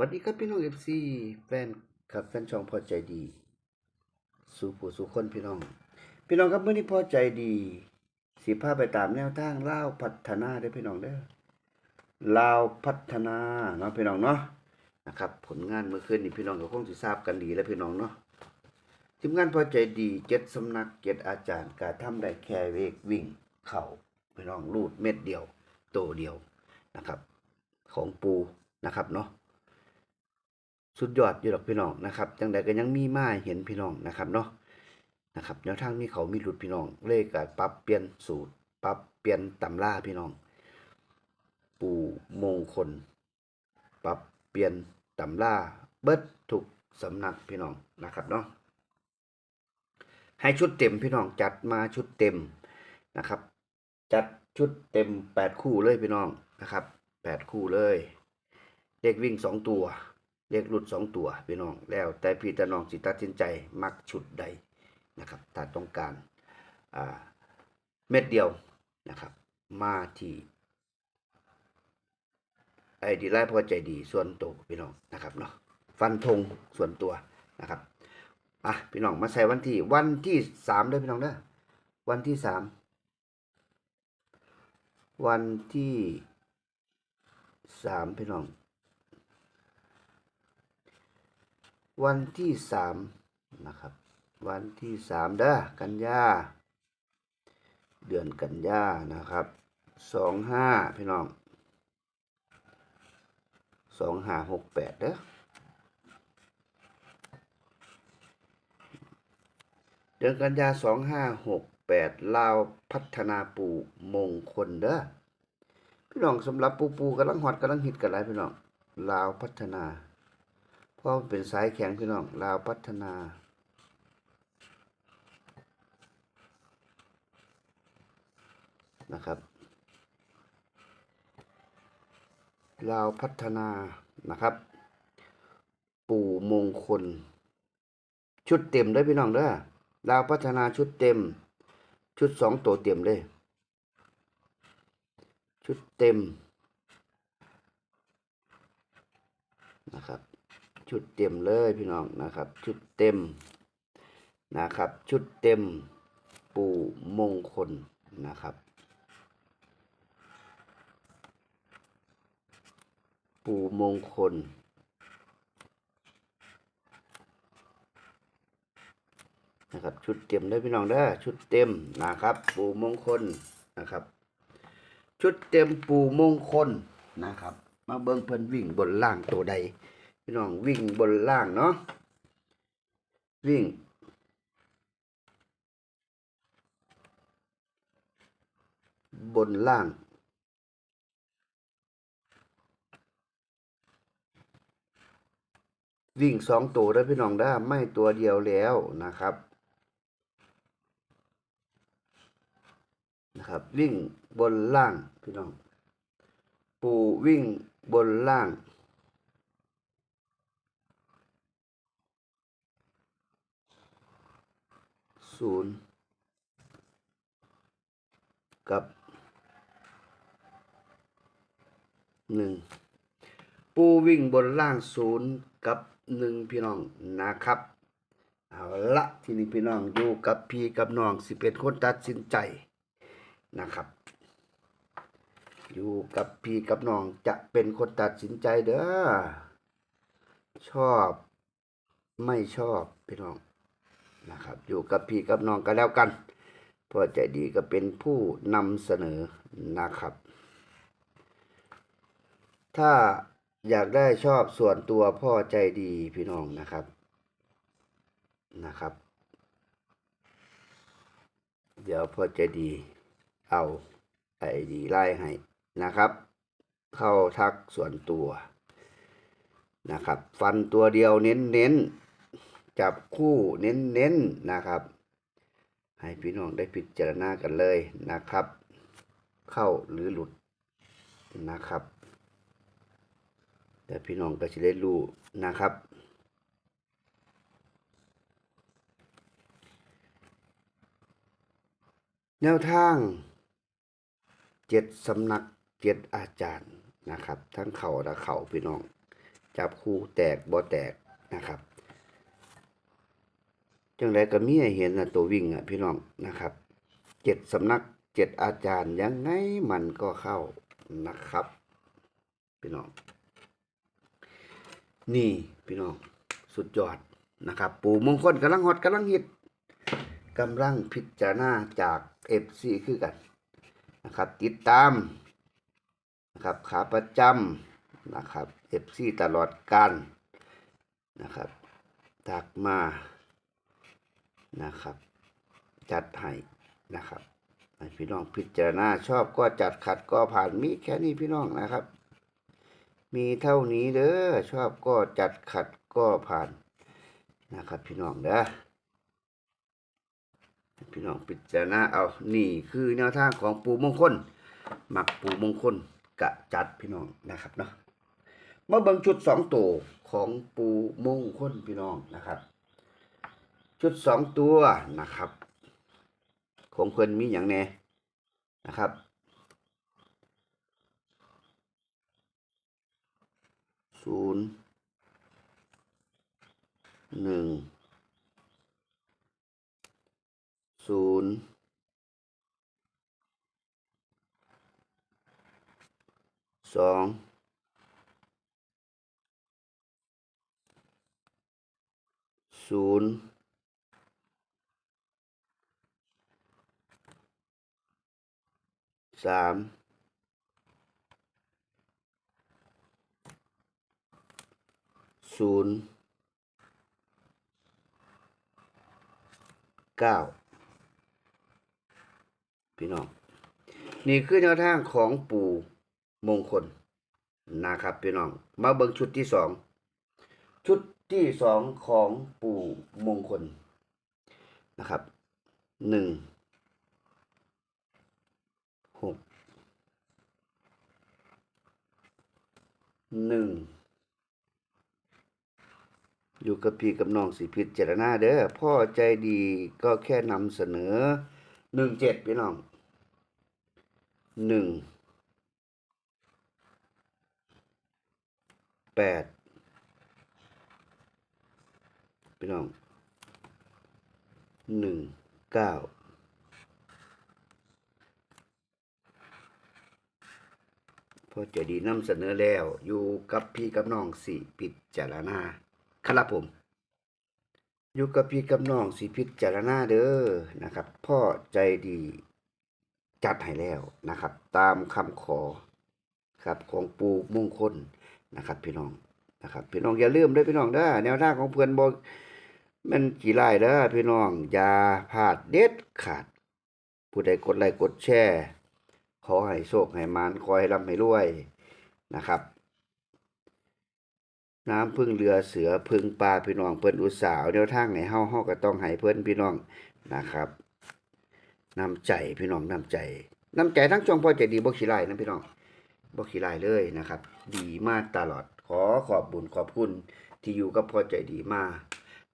วัสดีครับพี่น้องเอฟซีแฟนครับแฟนช่องพอใจดี สู่ผู้สู่คนพี่น้อง พี่น้องครับเมื่อนี้พอใจดี สีผ้าไปตามแนวทางเล่าวพัฒนาได้พี่น้องเด้อลาวพัฒนาเนาะพี่น้องเนาะนะครับ ผลงานเมื่อคืนนี้พี่น้องก็คงสิทราบกันดีแล้วพี่น้องเนาะทีมงานพอใจดีเจ็ดสำนักเจ็ดอาจารย์การทำได้แค่เวกวิ่ง เข่าพี่น้องรูดเม็ดเดียว โตเดียวนะครับ ของปูนะครับเนาะ สุดยอดอยู่ดอกพี่น้องนะครับจังใดก็ยังมีมาเห็นพี่น้องนะครับเนาะนะครับแนวทางมีเขามีหลุดพี่น้องเลขก็ปรับเปลี่ยนสูตรปรับเปลี่ยนตำราพี่น้อง ปู่มงคล ปรับเปลี่ยนตำราเบิดทุกสำนักพี่น้องนะครับเนาะให้ชุดเต็มพี่น้องจัดมาชุดเต็มนะครับ จัดชุดเต็มแปดคู่เลยพี่น้องนะครับแปดคู่เลยเลขวิ่งสองตัว เลขหลุดสองตัวพี่น้องแล้วแต่พี่ต่น้องสิตัดสินใจมักชุดใดนะครับถ้าต้องการเม็ดเดียวนะครับ มาที่ไอดีไลน์พอใจดีส่วนตัวพี่น้องนะครับเนาะฟันธงส่วนตัวนะครับอะพี่น้องมาใส่วันที่วันที่สามเด้อพี่น้องเด้อวันที่สามวันที่สามพี่น้อง วันที่สามนะครับ วันที่สามเด้อกันยาเดือนกันยานะครับสองห้าพี่น้องสองห้าหกแปดเด้อเดือนกันยาสองห้าหกแปดลาวพัฒนาปูมงคลเด้อพี่น้องสำหรับปูปูกำลังฮอตกำลังฮิตกันไรพี่น้องลาวพัฒนา ราะเป็นสายแข็งพี่น้องลาวพัฒนานะครับลาวพัฒนานะครับ ปู่มงคล ชุดเต็มเด้พี่น้องเด้อลาวพัฒนาชุดเต็ม ชุดสองตัวเต็มเลย ชุดเต็มนะครับ ชุดเต็มเลยพี่น้องนะครับ ชุดเต็มนะครับ ชุดเต็มปู่มงคลนะครับ ปู่มงคลนะครับชุดเต็มได้พี่น้องเด้อชุดเต็มนะครับ ปู่มงคลนะครับ ชุดเต็มปู่มงคลนะครับ มาเบิ่งเพิ่นวิ่งบนล่างตัวใด พี่น้องวิ่งบนล่างเนาะวิ่ง บนล่างวิ่งสองตัวได้พี่น้องได้ไม่ตัวเดียวแล้วนะครับนะครับ วิ่งบนล่างพี่น้อง ปูวิ่งบนล่าง ศูนย์กับหนึ่งปูวิ่งบนล่างศูนย์กับหนึ่งพี่น้องนะครับ เอาละทีนี้พี่น้องอยู่กับพี่กับน้องสิเป็นคนตัดสินใจนะครับ อยู่กับพี่กับน้องจะเป็นคนตัดสินใจเด้อชอบไม่ชอบพี่น้อง นะครับ อยู่กับพี่กับน้องกันแล้วกันพอใจดีก็เป็นผู้นำเสนอนะครับ ถ้าอยากได้ชอบส่วนตัวพ่อใจดีพี่น้องนะครับนะครับ เดี๋ยวพ่อใจดีเอาไอดีไล่ให้นะครับ เข้าทักส่วนตัวนะครับ ฟันตัวเดียวเน้นเน้น จับคู่เน้นๆนะครับ ให้พี่น้องได้พิจารณากันเลยนะครับ เข้าหรือหลุดนะครับ แต่พี่น้องก็จะได้รู้นะครับแนวทางเจ็ดสำนักเจ็ดอาจารย์นะครับ ทั้งเข่าและเข่าพี่น้อง จับคู่แตกบ่แตกนะครับ จังไรก็มีให้เห็นนะตัววิ่งอะพี่น้องนะครับเจ็ดสำนักเจ็ดอาจารย์ยังไงมันก็เข้านะครับ พี่น้อง นี่พี่น้องสุดยอดนะครับ ปู่มงคลกำลังฮอตกำลังฮิตกำลังพิจารณาจากเอฟซีคือกันนะครับ ติดตามนะครับขาประจำนะครับเอฟซีตลอดการนะครับถักมา นะครับ จัดให้นะครับพี่น้องพิจารณาชอบก็จัดขัดก็ผ่านมีแค่นี้พี่น้องนะครับ มีเท่านี้เด้อชอบก็จัดขัดก็ผ่านนะครับ พี่น้องเด้อพี่น้องพิจารณาเอานี่คือแนวทางของปูมงคลหมักปูมงคลกะจัดพี่น้องนะครับเนาะมาเบิ่งชุดสองตัวของปูมงคลพี่น้องนะครับ ชุดสองตัวนะครับ ของเพิ่นมีอย่างแน่นะครับ ศูนย์หนึ่งศูนย์สองศูนย์ สามศูนย์เก้าพี่น้อง นี่คือแนวทางของปู่มงคลนะครับพี่น้อง มาเบิ่งชุดที่สองชุดที่สองของปู่มงคลนะครับหนึ่ง หกหนึ่งอยู่กับพี่กับน้องสิพิจารณาเด้อพ่อใจดีก็แค่นำเสนอหนึ่งเจ็ดพี่น้องหนึ่งแปดพี่น้องหนึ่งเก้า พ่อใจดีนำเสนอแล้ว อยู่กับพี่กับน้องสิพิจารณาครับผม อยู่กับพี่กับน้องสิพิจารณาเด้อนะครับ พ่อใจดีจัดให้แล้วนะครับ ตามคำขอครับของปูมงคลนะครับ พี่น้องนะครับพี่น้องอย่าลืมเด้อพี่น้องเด้อแนวทาของเพื่อนบอกมันกี่ไล่เด้อพี่น้องอย่าพลาดเด็ดขาดผู้ใดกดไลค์กดแชร์ ขอให้โชคให้มานขอให้ร่ำให้รวยนะครับ น้ำพึ่งเรือเสือพึ่งปลาพี่น้องเพิ่นอุตสาห์แนวทางไหนเฮาเฮาก็ต้องให้เพิ่นพี่น้องนะครับน้ำใจพี่น้องน้ำใจน้ำใจทั้งจองพ่อใจดีบ่ขี้ไล่นะพี่น้องบ่ขี้ไล่เลยนะครับ ดีมากตลอดขอขอบบุญขอบคุณที่อยู่กับพ่อใจดีมา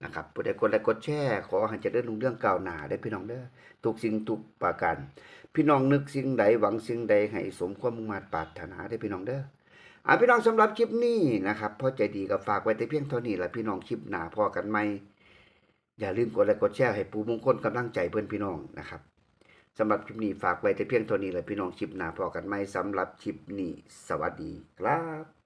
นะครับผู้ใดกดไลค์กดแชร์ขอให้เจริญรุ่งเรื่องก้าวหน้าได้พี่น้องเด้อทุกสิ่งทุกประการ พี่น้องนึกสิ่งใดหวังสิ่งใดให้สมความมุ่งมั่นปรารถนาได้พี่น้องเด้ออ่าพี่น้องสำหรับคลิปนี้นะครับพ่อใจดีก็ฝากไว้แต่เพียงเท่านี้แหละพี่น้องคลิปหนาพอกันไหมอย่าลืมกดไลค์กดแชร์ให้ปูมงคลกำลังใจเพื่อนพี่น้องนะครับสำหรับคลิปนี้ฝากไว้แต่เพียงเท่านี้แหละพี่น้องคลิปหนาพอกันไหมสำหรับคลิปนี้ สวัสดีครับ